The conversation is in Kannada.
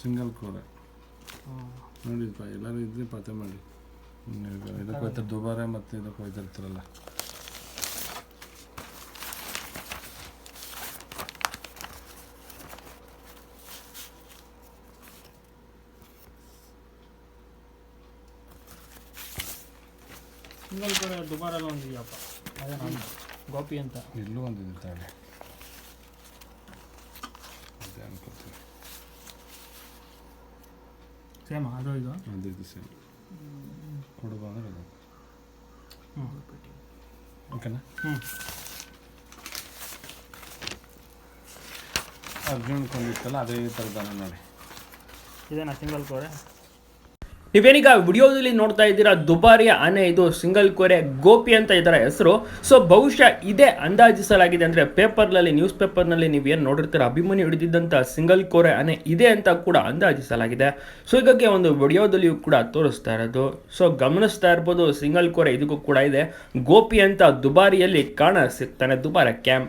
ಸಿಂಗಲ್ ಕೋರೆ. ನೋಡಿಪ್ಪ ಎಲ್ಲರೂ ಇದ್ರೆ ಪತ್ತೆ ಮಾಡಿ. ಇದಕ್ಕೆ ಹೋಯ್ತಾರೆ ದುಬಾರೆ ಮತ್ತು ಇದಕ್ಕೆ ಹೋಯ್ತಿರ್ತಾರಲ್ಲ. ಸಿಂಗಲ್ ಕೋರೆ ದುಬಾರಲ್ಲಿ ಒಂದು ಇದೆಯಪ್ಪ ಅದೇ ನಾನು ಗೋಪಿ ಅಂತ. ಇಲ್ಲೂ ಒಂದಿದೆ ತಾಳೆ ಅದೇ ಅನ್ಕೋತೀನಿ ಸೇಮ್ ಅದು ಇದು? ಅದಿದೆ ಸೇಮ್. ಕೊಡುವ ಅಂದ್ರೆ ಅದು. ಹ್ಞೂ ಓಕೆನಾ? ಹ್ಞೂ ಅರ್ಜುನ್ ಕೊಂಡಿತ್ತಲ್ಲ ಅದೇ ಥರದ ನೋಡಿ. ಇದೇನಾ ಸಿಂಗಲ್ ಕೋರೆ ನೀವೇನೀಗ ವಿಡಿಯೋದಲ್ಲಿ ನೋಡ್ತಾ ಇದ್ದೀರಾ ದುಬಾರಿಯ ಆನೆ ಇದು, ಸಿಂಗಲ್ ಕೋರೆ, ಗೋಪಿ ಅಂತ ಇದರ ಹೆಸರು. ಸೊ ಬಹುಶಃ ಇದೇ ಅಂದಾಜಿಸಲಾಗಿದೆ ಅಂದರೆ ಪೇಪರ್ನಲ್ಲಿ, ನ್ಯೂಸ್ ಪೇಪರ್ನಲ್ಲಿ ಏನು ನೋಡಿರ್ತೀರ, ಅಭಿಮಾನಿ ಹಿಡಿದಿದ್ದಂಥ ಸಿಂಗಲ್ ಕೋರೆ ಆನೆ ಇದೆ ಅಂತ ಕೂಡ ಅಂದಾಜಿಸಲಾಗಿದೆ. ಸೊ ಹೀಗಾಗಿ ಒಂದು ವಿಡಿಯೋದಲ್ಲಿಯೂ ಕೂಡ ತೋರಿಸ್ತಾ ಇರೋದು. ಸೊ ಗಮನಿಸ್ತಾ ಇರ್ಬೋದು, ಸಿಂಗಲ್ ಕೋರೆ ಇದಕ್ಕೂ ಕೂಡ ಇದೆ. ಗೋಪಿ ಅಂತ ದುಬಾರಿಯಲ್ಲಿ ಕಾಣ ಸಿಗ್ತಾನೆ, ದುಬಾರ ಕ್ಯಾಂಪ್